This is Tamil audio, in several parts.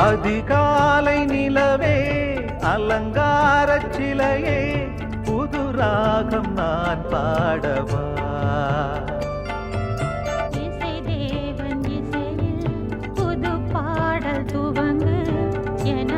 அதிகாலை நிலவே அலங்கார சிலையே புது ராகம் நான் பாடவா? தேவன் இசையில் புது பாடல் துவங்கு என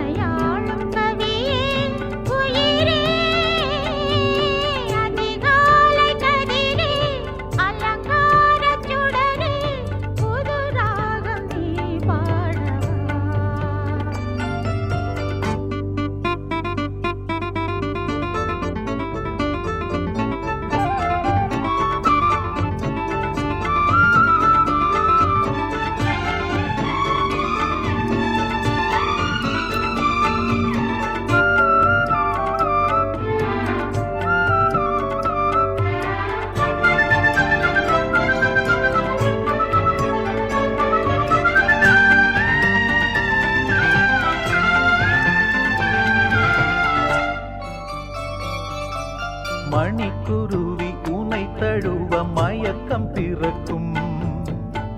மயக்கம் பிறக்கும்.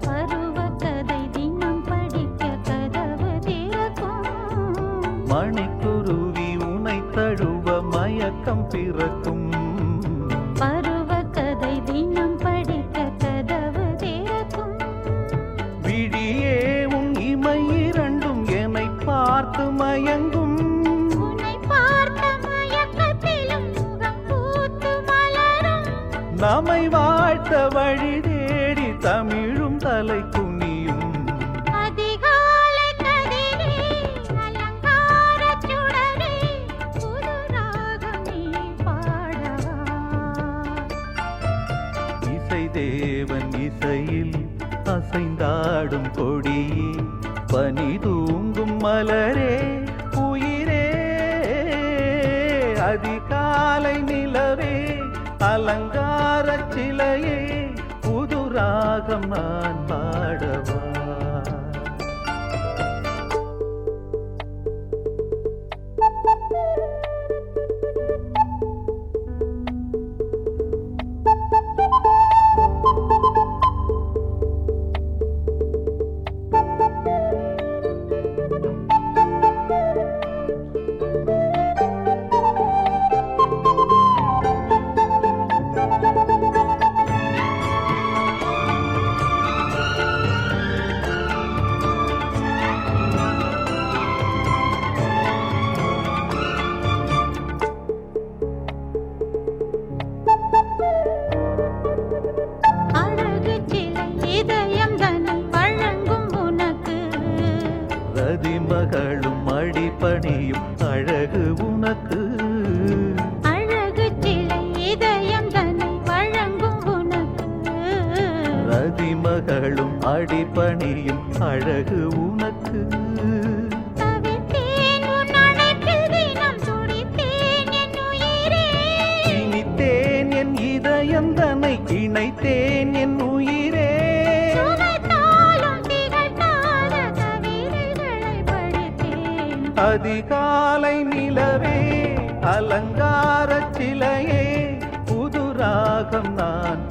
பருவ கதை தினம் படிக்க கதவு திறக்கும். மணிக்குருவி உனை தழுவ மயக்கம் பிறக்கும். நம்மை வாழ்த்த வழி தேடி தமிழும் தலை குனியும் தேவன் இசையில் அசைந்தாடும் கொடியே பனி தூங்கும் மலரே உயிரே அதிகாலை நிலவே அலங்கார சிலையே புது ராகம் நான் பாடவா. you படி பணியும் அழகு உனக்கு. இனித்தேன் என் இதயந்தனை இணைத்தேன் என் உயிரே. அதிகாலை நிலவே அலங்கார சிலையே புதுராகம் நான்